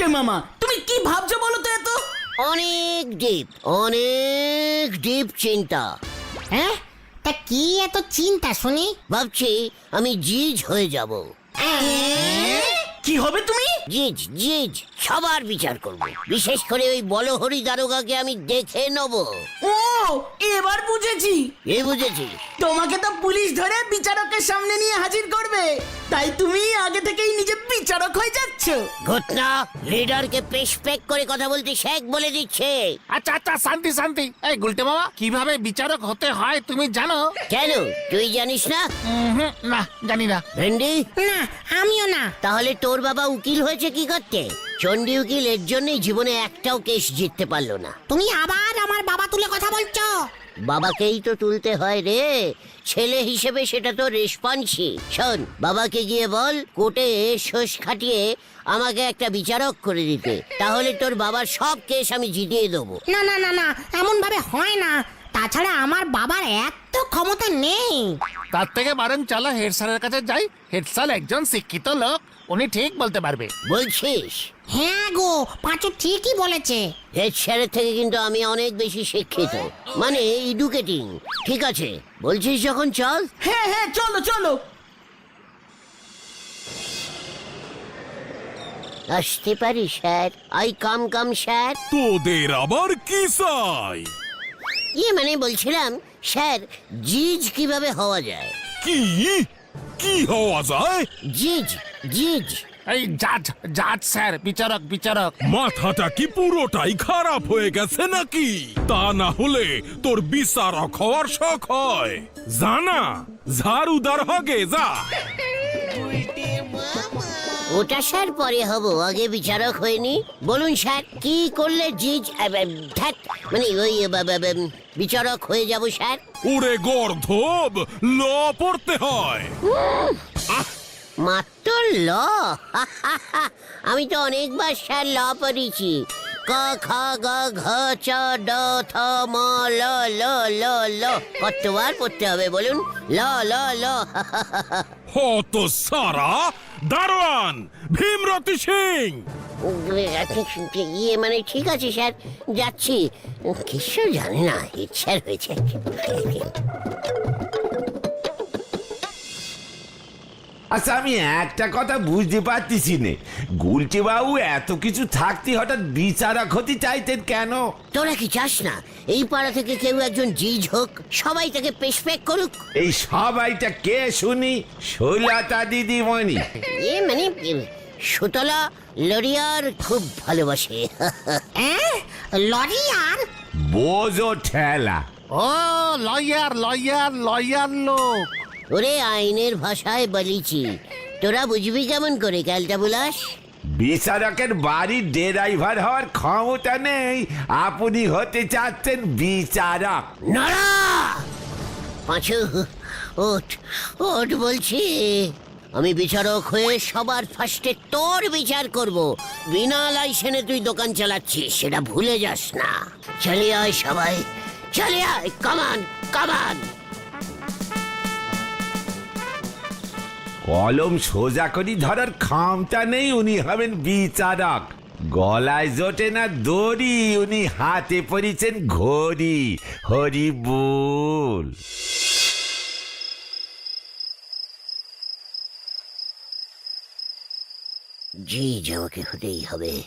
গুলটে মামা। তুমি কি ভাবছ বলো তো এত? অনেক ডিপ অনেক ডিপ চিন্তা। হ্যাঁ? তা কি এত চিন্তা শুনি? ভাবছি আমি জিজ হয়ে যাব। কি হবে তুমি? জিজ জিজ সবার বিচার করব। বিশেষ করে ওই বলহরি দারোগাকে আমি দেখে নেব। ও এবার বুঝেছি। এ বুঝেছি। তোমাকে তো পুলিশ ধরে বিচারকের সামনে নিয়ে হাজির করবে। তাই তুমি আগে থেকেই নিজে বিচারক হয়ে যাচ্ছ। ঘটনা লিডারকে পেশ পেক করে কথা বলতে শেখ বলে দিচ্ছে। আচ্ছা আচ্ছা শান্তি শান্তি। এই গুলটে মামা কীভাবে বিচারক হতে হয় তুমি জানো? কেন? তুই জানিস না? উম, হুম, না জানি না। ভেন্ডি? না আমিও না। তাহলে তোর বাবা উকিল হয়েছে কি করতে? চন্ডী উকিল এর জন্যই জীবনে একটাও কেস জিততে পারল না। তুমি আবার আমার বাবা তুলে কথা বলছো? বাবাকেই তো তুলতে হয় রে। ছেলে হিসেবে সেটা তো রেসপন্সি শোন বাবাকে গিয়ে বল কোর্টে শোষ খাটিয়ে আমাকে একটা বিচারক করে দিতে। তাহলে তোর বাবার সব কেস আমি জিতিয়ে দেবো। না না না না এমন ভাবে হয় না। তাছাড়া আমার বাবার এত ক্ষমতা নেই। তার থেকে বরং চলো হেড স্যারের কাছে যাই। হেড স্যার একজন শিক্ষিত লোক। উনি ঠিক বলতে পারবে। বলছিস? হ্যাঁ গো পাঁচু ঠিকই বলেছে। হেড স্যারের থেকে কিন্তু আমি অনেক বেশি শিক্ষিত। মানে এডুকেটিং ঠিক আছে? বলছিস যখন চল। হ্যাঁ হ্যাঁ চলো চলো। আসতে পারি sir? I come come sir. তোদের আবার কি চাই? ইয়ে মানে বলছিলাম স্যার জিজ কীভাবে হওয়া যায়? কি? কি হওয়া যায়? জিজ জিজ। এই জাজ জাজ স্যার বিচারক বিচারক। মাথাটা কি পুরোটাই খারাপ হয়ে গেছে নাকি? তা না হলে তোর বিচারক হওয়ার শখ হয়। জানা ঝাড়ুদার হগে যা। ওটা স্যার পরে হব। আগে বিচারক হয়নি। বলুন স্যার কি করলে জিজ আহ, মানে ওই বা- বা- বা, বিচারক হয়ে যাব স্যার? ওরে গর্ধব ল পড়তে হয়। মাত্র ল? আমি তো অনেকবার স্যার ল পড়েছি ক খ গ ঘ চ ড থ ম ল ল ল ল। কতবার পড়তে হবে বলুন? ল ল ল। হত সারা দারোয়ান ভীমরতি সিং। ইয়ে মানে ঠিক আছে স্যার। যাচ্ছি। কিছু জানি না ইচ্ছার হয়েছে আচ্ছা আমি একটা কথা বুঝতে পারতেছি নে। গুলটি বাবু এত কিছু থাকতে হঠাৎ বিচারা ক্ষতি চাইতেন কেন? তোরা কি চাস না? এই পাড়া থেকে কেউ একজন জিজ হোক সবাই তাকে পেশপেক করুক। এই সবাইটা কে শুনি? শৈলতা দিদিমণি। এ মানে সুতলা লরিয়ার খুব ভালোবাসে। হ্যাঁ লরি আর বোঝো ঠেলা। ও লয়ার লয়ার লয়ার লোক। ওরে আইনের ভাষায় বলিছি। তোরা বুঝবি কেমন করে ক্যালটা বুলাস? বিচারকের বাড়ির ড্রাইভার হওয়ার ক্ষমতা নেই। আপনি হতে চাচ্ছেন বিচারক। নড়া! পাঁচু ওঠ ওঠ বলছি। আমি বিচারক হয়ে সবার ফার্স্টে তোর বিচার করব। বিনা লাইসেন্সে তুই দোকান চালাচ্ছিস সেটা ভুলে যাস না। চলে আয় সবাই চলে আয়। কামান কামান কলম সোজা করি ধরার ক্ষমতা নেই, উনি হবেন বিচারক। গলায় জোটে না দড়ি, উনি হাতে পরিছেন ঘড়ি। হরি বল। জি আমাকে হতেই হবে।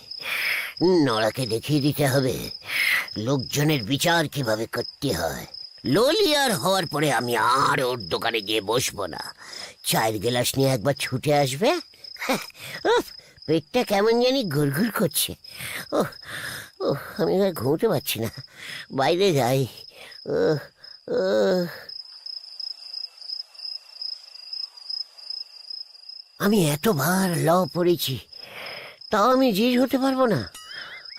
নড়াকে দেখিয়ে দিতে হবে। লোকজনের বিচার কীভাবে করতে হয়? লোলিয়ার হওয়ার পরে আমি আর ওর দোকানে গিয়ে বসবো না। চায়ের গ্লাস নিয়ে একবার ছুটে আসবে? পেটটা কেমন জানি ঘুরঘুর করছে। ও ও আমি আর ঘুমোতে পারছি না। বাইরে যাই। ও ও আমি এতবার ল পড়েছি তাও আমি জিজ হতে পারব না।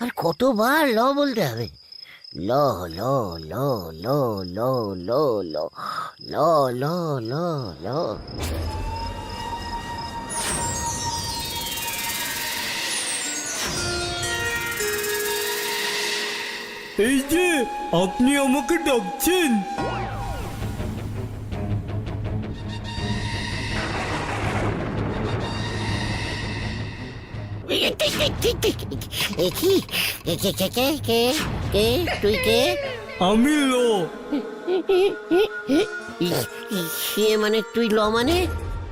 আর কতবার ল বলতে হবে? ল lo lo lo lo lo lo lo lo lo lo এই যে আপনি আমাকে ডাকছেন কে, কে, তুই কে আমি ল সে মানে তুই ল মানে?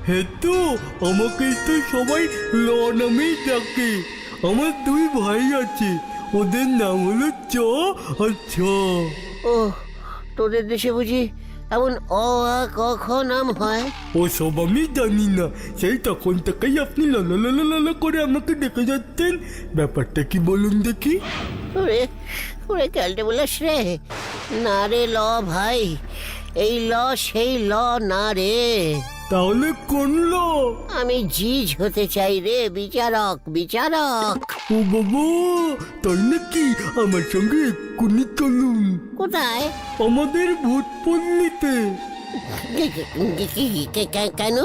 হেতু আমাকে তো সবাই ল নামেই ডাকে। আমার দুই ভাই আছে ওদের নাম হলো চ আর ছ ও তোদের দেশে বুঝি এমন অ আ ক খ নাম হয়? ও সব আমি জানি না। সেই তখন থেকেই আপনি লালা করে আমাকে ডেকে যাচ্ছেন? ব্যাপারটা কি বলুন দেখি। ওরে ওরে ক্যালটে বলাস রে। না রে ল ভাই এই ল সেই ল না রে। তাহলে কোনলো আমি জিজ হতে চাই রে বিচারক বিচারক। ও বাবা তাহলে কি আমার সঙ্গে এক্ষুনি চলুন। কোথায়? আমাদের ভূত পল্লীতে। কেন?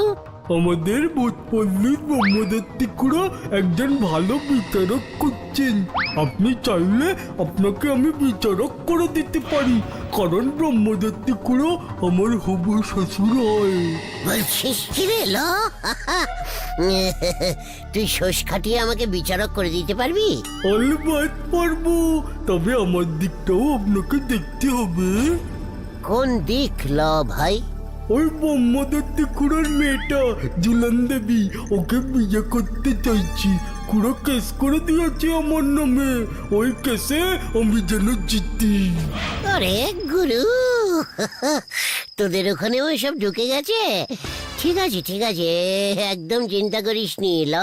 আমাদের ভূতপল্লীর ব্রহ্মদত্তি খুড়ো একজন ভালো বিচারক করছেন আপনি চাইলে আপনাকে আমি বিচারক করে দিতে পারি কারণ ব্রহ্মদত্তি খুড়ো আমার হবু শ্বশুর হয়। বলছিস কি রে ল? তুই শোষ খাটিয়ে আমাকে বিচারক করে দিতে পারবি? অলবাদ পারব তবে আমার দিকটাও আপনাকে দেখতে হবে। কোন দিক ল ভাই? ওই ব্রহ্মদত্তি খুড়োর মেয়েটা জুলান দেবী ওকে বিয়ে করতে চাইছি। খুড়ো কেস করে দিয়েছে আমার নামে। ওই কেসে আমি যেন জিতি। আরে গুরু তোদের ওখানেও এসব ঢুকে গেছে? ঠিক আছে ঠিক আছে একদম চিন্তা করিস নি ল।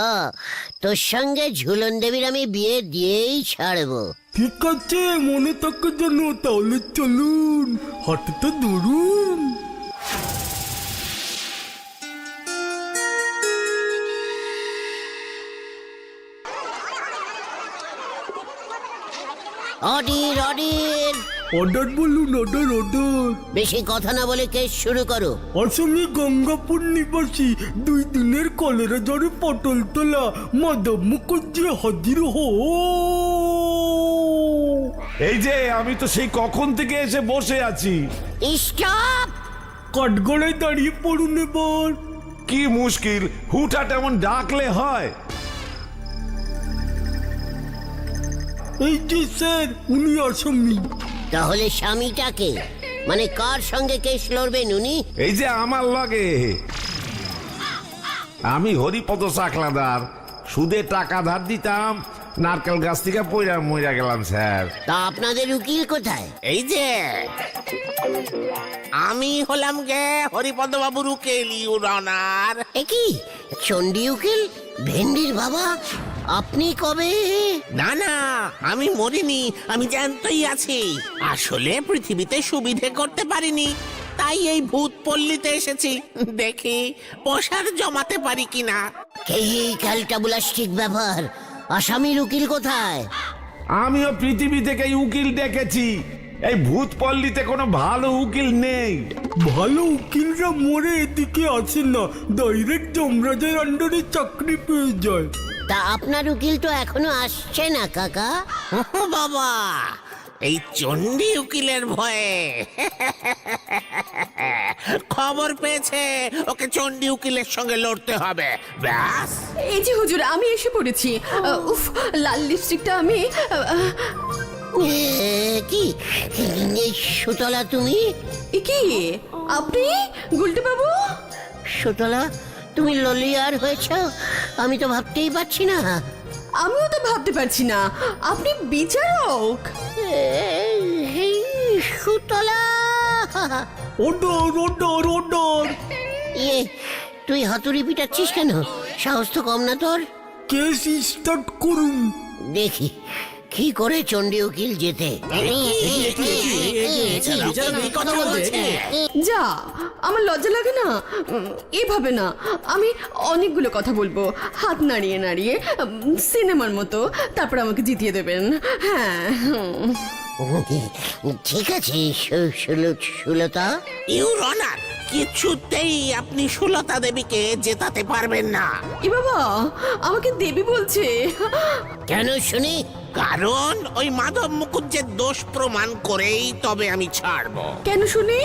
তোর সঙ্গে ঝুলন দেবীর আমি বিয়ে দিয়েই ছাড়বো। ঠিক আছে মনে থাকে যেন তাহলে চলুন। হাঁটতে ধরুন। অর্ডার বলুন অর্ডার অর্ডার বেশি কথা না বলে কেস শুরু করো। আসামি গঙ্গাপুর নিবাসী দুই দিনের কলেরা জ্বরে পটল তোলা মাধব মুখর্জি হাজির হো। এই যে আমি তো সেই কখন থেকে এসে বসে আছি। স্টপ! কাঠগড়ায় দাঁড়িয়ে পড়ুন এবার। কি মুশকিল হুঠাট এমন ডাকলে হয়। এই যে স্যার উনি আসামি। তাহলে স্বামীটাকে? মানে কার সঙ্গে কেস লড়বেন উনি এই যে আমার লগে। আমি হরিপদ সাকলাদার সুদে টাকা ধার দিতাম নারকেল গাছ থেকে পয়রা মইরা গেলাম স্যার। তা আপনাদের উকিল কোথায়? এই যে আমি হলাম গে হরিপদ বাবুর উকিল ইউরনার এ কি? চণ্ডী উকিল? ভেন্ডির বাবা? আপনি কবে? না না আমি মরিনি আমি জ্যান্তই আছি। আসলে পৃথিবীতে সুবিধে করতে পারিনি তাই এই ভূত পল্লীতে এসেছি। দেখি পশার জমাতে পারি কিনা? এই ক্যালটাবুলাস্টিক ব্যাপার আসামির উকিল কোথায়? আমিও পৃথিবী থেকে উকিল ডেকেছি এই ভূত পল্লীতে কোনো ভালো উকিল নেই। ভালো উকিলরা মরে এদিকে আসে না ডাইরেক্ট যমরাজের আন্ডারে চাকরি পেয়ে যায়। তা আপনার উকিল তো এখনও আসছে না কাকা। ও বাবা এই চণ্ডী উকিলের ভয়ে। খবর পেয়েছে ওকে চণ্ডী উকিলের সঙ্গে লড়তে হবে। ব্যাস। এই যে হুজুর আমি এসে পড়েছি। উফ লাল লিপস্টিকটা আমি কি? এই সুতলা তুমি? কি? আপনি গুলটে বাবু? সুতলা তুমি ললিয়ার হয়েছ? আমি তো ভাবতেই পারছি না। আমিও তো ভাবতে পারছি না। আপনি বিচারক। এই সুতলা। ইয়ে তুই হাতুড়ি পিটাচ্ছিস কেন? সাহস তো কম না তোর। কেস স্টার্ট করুন। দেখি। কি করে চণ্ডী উকিল যেতে যা আমার লজ্জা লাগে না এভাবে না আমি অনেকগুলো কথা বলব হাত নাড়িয়ে নাড়িয়ে সিনেমার মতো তারপর আমাকে জিতিয়ে দেবেন হ্যাঁ। ঠিক আছে সুলতা ইউরনার কিছুতেই আপনি সুলতা দেবীকে জেতাতে পারবেন না এ বাবা আমাকে দেবী বলছে কেন শুনি কারণ ওই মাধব মুকুজ্জের দোষ প্রমাণ করেই তবে আমি ছাড়বো। কেন শুনি?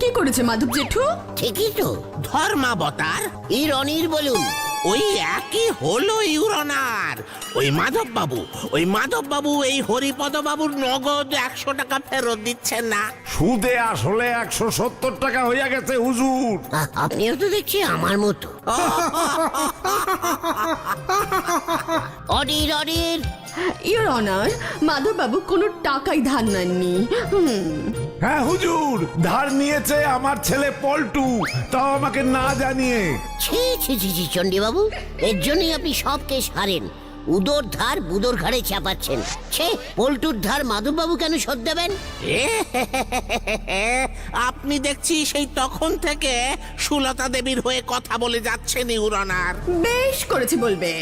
কি করেছে মাধব জেঠু? ঠিকই তো। ধর্মাবতার ইরনির বলুন। ওই একই হলো ইউরনার। ওই মাধব বাবু ওই মাধব বাবু এই হরিপদ বাবুর নগদ একশো টাকা ফেরত দিচ্ছেন না। সুদে আসলে একশো সত্তর টাকা হইয়া গেছে হুজুর। আ- আপনিও তো দেখছি আমার মতো। অডির অডির ইওর অনার মাধববাবু কোনো টাকাই ধার নেননি। হুম। হ্যাঁ হুজুর ধার নিয়েছে আমার ছেলে পল্টু। তাও আমাকে না জানিয়ে। ছি ছি ছি ছি চণ্ডীবাবু এর জন্যই আপনি সব সারেন উদর ধার বুদর ঘাড়ে চাপাচ্ছেন। ছে পল্টুর ধার মাধববাবু কেন শোধ দেবেন? এ আপনি দেখছি সেই তখন থেকে সুলতা দেবীর হয়ে কথা বলে যাচ্ছেন ইউরনার। বেশ করেছে বলবে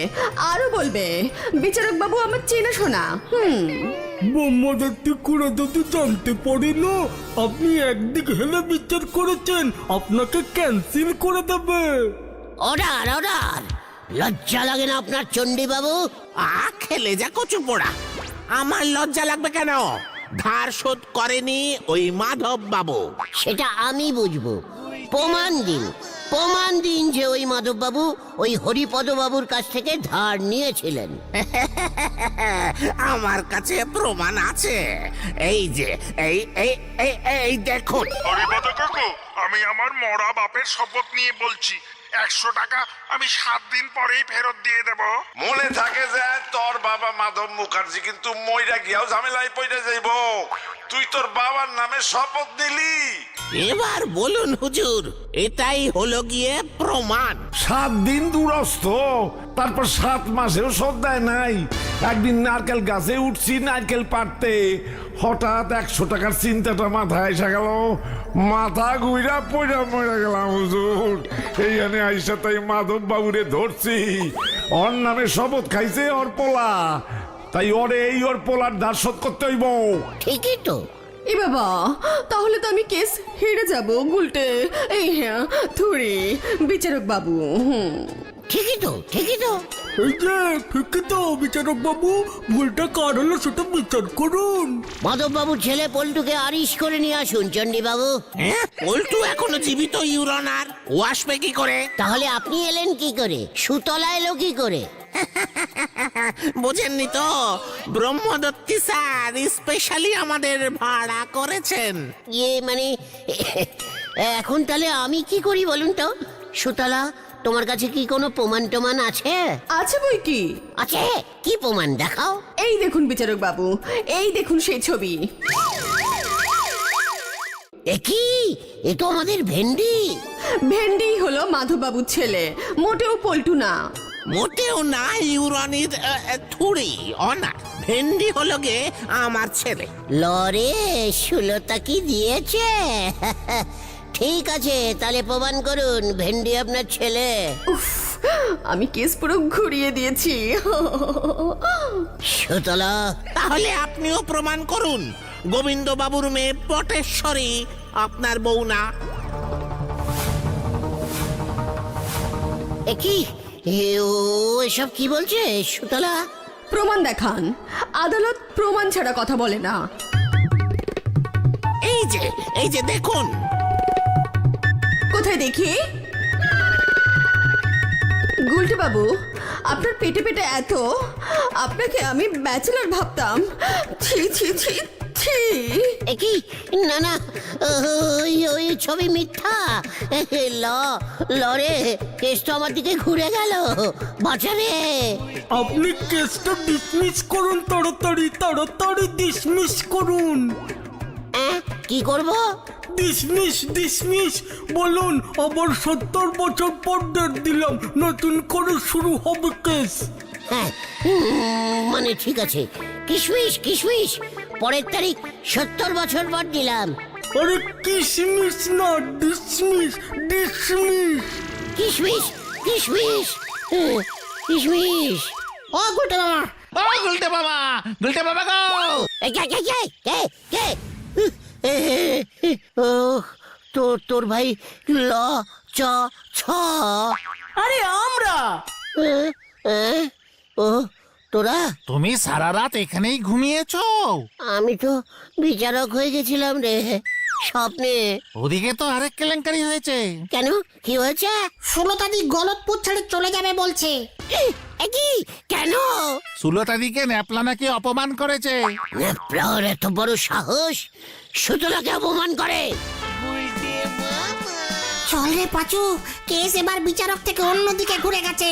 আরও বলবে। বিচারক বাবু আমার চেনাশোনা হুম। ব্রহ্মদত্তি কুড়া যদি জানতে পারে না আপনি একদিক হেলে বিচার করেছেন আপনাকে ক্যান্সেল করে দেবে। Order order. লজ্জা লাগে না আপনার চণ্ডীবাবু? আ খেলে যা কচু পোড়া। আমার লজ্জা লাগবে কেন? ধার শোধ করেনি ওই মাধব বাবু সেটা আমি বুঝব। প্রমাণ দিন। প্রমাণ দিন যে ওই মাধববাবু ওই হরিপদবাবুর কাছ থেকে ধার নিয়েছিলেন। আমার কাছে প্রমাণ আছে। এই যে এই এই এই এই দেখুন। হরিপদ কাকু আমি আমার মরা বাপের শপথ নিয়ে বলছি। একশো টাকা আমি সাত দিন পরেই ফেরত দিয়ে দেব। মনে থাকে যে তোর বাবা মাধব মুখার্জি কিন্তু মইরা গিয়াও ঝামেলায় পড়ে যাইব। তুই তোর বাবার নামে শপথ নিলি। এবার বলুন হুজুর এটাই হলো গিয়ে প্রমাণ। সাত দিন দূরস্থ তারপর সাত মাসেও শোধ দেয় নাই। একদিন নারকেল গাছে উঠছি নারকেল পাড়তে। হঠাৎ একশো টাকার চিন্তাটা মাথায় এসে গেল। মাথা ঘুরা পয়রা মরে গেলাম হুজুর। এইখানে আইসা তাই মাধব বাবুরে ধরছি। ওর নামে শপথ খাইছে ওর পোলা। তাই ওরে এই ওর পোলার দার করতে হইব। ঠিকই তো। এ বাবা তাহলে তো আমি কেস হেরে যাব গুলটে এই হ্যাঁ থুড়ি বিচারক বাবু হুম। ঠিকই তো ঠিকই তো। এই যে ঠিকই তো বিচারক বাবু ভুলটা কার হলো সেটা বিচার করুন। মাধববাবুর ছেলে পল্টুকে আরিশ করে নিয়ে আসুন চণ্ডীবাবু। হ্যাঁ? পল্টু এখনও জীবিত ইউরনার। ও আসবে কি করে? তাহলে আপনি এলেন কি করে? সুতলা এলো কি করে? বোঝেননি তো? ব্রহ্মদত্তি স্যার স্পেশালি আমাদের ভাড়া করেছেন। ইয়ে মানে এখন তাহলে আমি কি করি বলুন তো? সুতলা তোমার কাছে কি কোনো প্রমাণ টমান আছে? আছে বই কি? আছে? কি প্রমাণ? দেখাও। এই দেখুন বিচারক বাবু এই দেখুন সেই ছবি। এ কি? এ তো আমাদের ভেন্ডি। ভেন্ডি হলো মাধববাবুর ছেলে মোটেও পল্টু না। মোটেও না ইউরনির থুড়ি অনা ভেন্ডি হলো গে আমার ছেলে। লরে সুলতা কি দিয়েছে? ঠিক আছে তাহলে প্রমাণ করুন ভেন্ডি আপনার ছেলে। উফ আমি কেস পুরো ঘুরিয়ে দিয়েছি। সুতলা। তাহলে আপনিও প্রমাণ করুন গোবিন্দ বাবুর মেয়ে পটেশ্বরী আপনার বউ না। এ কি? এ ও এসব কি বলছে সুতলা? প্রমাণ দেখান। আদালত প্রমাণ ছাড়া কথা বলে না। এই যে এই যে দেখুন কোথায় দেখি? গুলটে বাবু আপনার পেটে পেটে এত। আপনাকে আমি ব্যাচেলর ভাবতাম। ছি ছি ছি ছি। কি? না না ওই ওই ছবি মিথ্যা। ল লরে কেস তো আমার দিকে ঘুরে গেল। বাঁচারে আপনি কেসটা ডিসমিস করুন তাড়াতাড়ি তাড়াতাড়ি ডিসমিস করুন। অ্যাঁ, কি করব? ডিসমিস ডিসমিস বলুন আবার সত্তর বছর পর ডেট দিলাম। নতুন করে শুরু হবে কেস। হ্যাঁ উম, মানে ঠিক আছে। কিশমিশ কিশমিশ পরের তারিখ সত্তর বছর পর দিলাম। আরে কিসমিস না ডিসমিস ডিসমিস কিশমিশ কিশমিশ হ্যাঁ, কিশমিশ ও গুলটে মামা। ও গুলটে বাবা গুলটে বাবা গো। কে কে কে কে কে ও তোর তোর ভাই ল চ ছ। আরে আমরা! এ, এ, ও তোরা? তুমি সারা রাত এখানেই ঘুমিয়েছো? আমি তো বিচারক হয়ে গেছিলাম রে। স্বপ্নে। ওদিকে তো আরেক কেলেঙ্কারি হয়েছে। কেন? কি হয়েছে? সুলতাদি গলতপুর ছেড়ে চলে যাবে বলছে। কি? কেন? সুলতাদিকে ন্যাপলা নাকি অপমান করেছে? নেপ্রার এত বড় সাহস? সুতলাকে অপমান করে। চল রে পাচু কেস এবার বিচারক থেকে অন্যদিকে ঘুরে গেছে।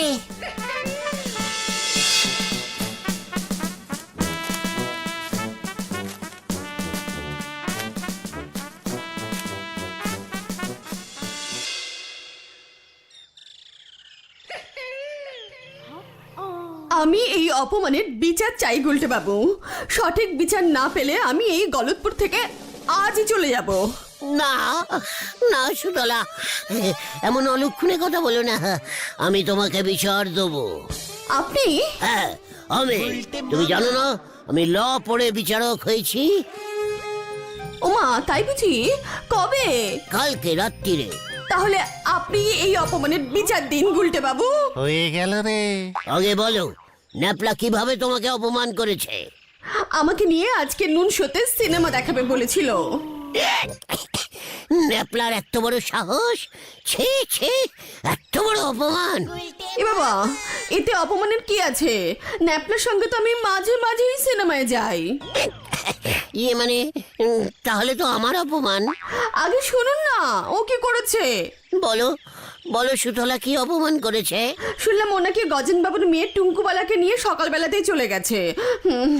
অপমানের বিচার চাই গুলটে বাবু। সঠিক বিচার না পেলে আমি এই গলতপুর থেকে আজই চলে যাব। না না সুতলা এমন অলক্ষণে কথা বলো না। আমি তোমাকে বিচার দেবো। আপনি? হ্যাঁ আমি। তুমি জানো না আমি ল পড়ে বিচারক হয়েছি। ওমা তাই বুঝি? কবে? কালকে রাত্রিরে। তাহলে আপনি এই অপমানের বিচার দিন গুলটে বাবু। হয়ে গেল রে। আগে বলো ন্যাপলা কীভাবে তোমাকে অপমান করেছে? আমাকে নিয়ে আজকে নুন শোতে সিনেমা দেখাবে বলেছিল। ন্যাপলার এত বড় সাহস? ছি ছি এত বড় অপমান। এ বাবা এতে অপমানের কি আছে? ন্যাপলার সঙ্গে তো আমি মাঝে মাঝেই সিনেমায় যাই। ইয়ে মানে উম, তাহলে তো আমার অপমান। আগে শুনুন না ও কি করেছে? বলো বলো সুতলা কি অপমান করেছে? শুনলাম ও নাকি গজেন বাবুর মেয়ে টুঙ্কুবালাকে নিয়ে সকালবেলাতেই চলে গেছে। হুম,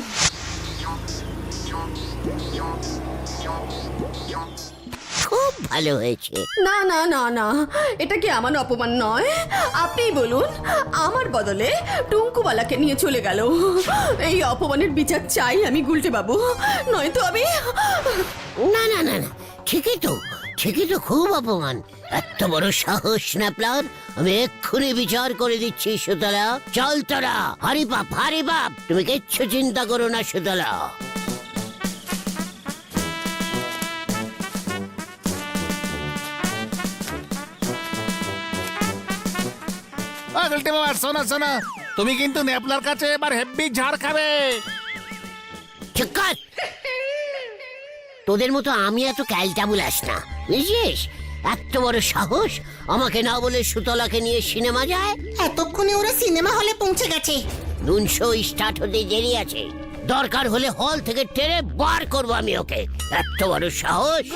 খুব ভালো হয়েছে। না না না না। এটা কি আমার অপমান নয়? আপনিই বলুন আমার বদলে টুঙ্কুবালাকে নিয়ে চলে গেল। এই অপমানের বিচার চাই আমি গুলটে বাবু। নয়তো আমি না না না না ঠিকই তো ঠিকই তো খুব অপমান। এত বড় সাহস স্ন্যাপলার আমি এক্ষুনি বিচার করে দিচ্ছি সুতলা চল তোরা হারি বাপ হারি বাপ। তুমি কিচ্ছু চিন্তা করো না সুতলা বাবা শোনো শোনো। তুমি কিন্তু ন্যাপলার কাছে এবার হেব্বি ঝাড় খাবে। চুপ কর। তোদের মতো আমি এত ক্যালটা বুলাস না বুঝছিস? এত বড় সাহস আমাকে না বলে সুতলাকে নিয়ে সিনেমা যায়? এতক্ষণে ওরা সিনেমা হলে পৌঁছে গেছে। নুনশো স্টার্ট হতে দেরি আছে। দরকার হলে হল থেকে টেনে বার করব আমি ওকে। এত বড় সাহস।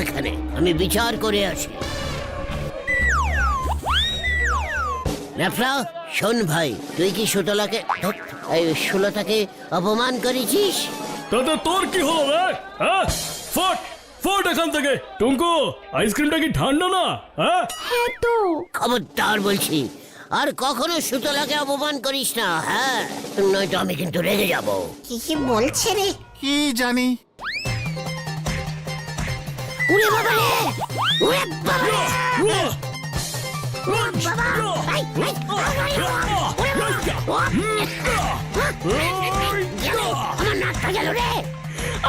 এখানে। আমি বিচার করে আসি। ন্যাফরা শোন ভাই তুই কি সুতলাকে এই সুলতাকে অপমান করেছিস? তাতে তোর কি হলো রে? হ্যাঁ? ফট ফট এখান থেকে। টুঙ্কু আইসক্রিমটা কি ঠান্ডা না? হ্যাঁ? হ্যাঁ তো। খবরদার বলছি আর কখনো সুতলাকে অপমান করিস না হ্যাঁ? নয়তো আমি কিন্তু রেগে যাব। কি কি বলছে রে? কি জানি? উড়ে বাবা রে। উড়ে বাবা রে।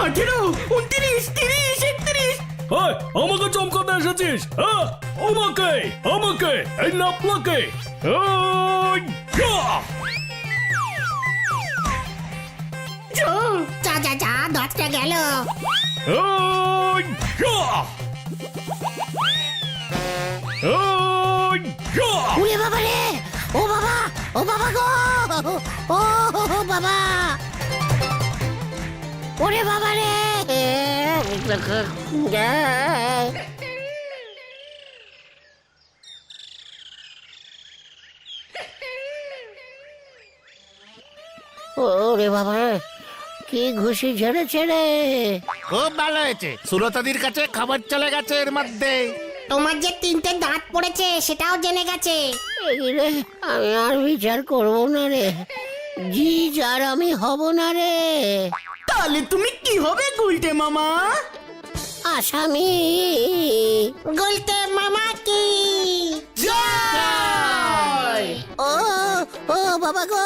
আঠেরো উনত্রিশ তিরিশ একত্রিশ। হাই আমাকে চমকাতে এসেছিস হ্যাঁ? আমাকে আমাকে এই নাপলাকে! যা যা যা দশটা গেল। এই, যা! এই, যা! উড়ে বাবা রে ও বাবা ও বাবা গো ও বাবা ওরে বাবা রে ওরে বাবা কি ঘুষি ঝেড়েছে রে? খুব ভালো হয়েছে। সুলতাদির কাছে খাবার চলে গেছে এর মধ্যে। তোমার যে তিনটে দাঁত পড়েছে সেটাও জেনে গেছে। রে আমি আর বিচার করব না রে। জি যার আমি হব না রে। তাহলে তুমি কি হবে গুলটে মামা? আসামি। গুলতে মামা কি? ও ও বাবা গো!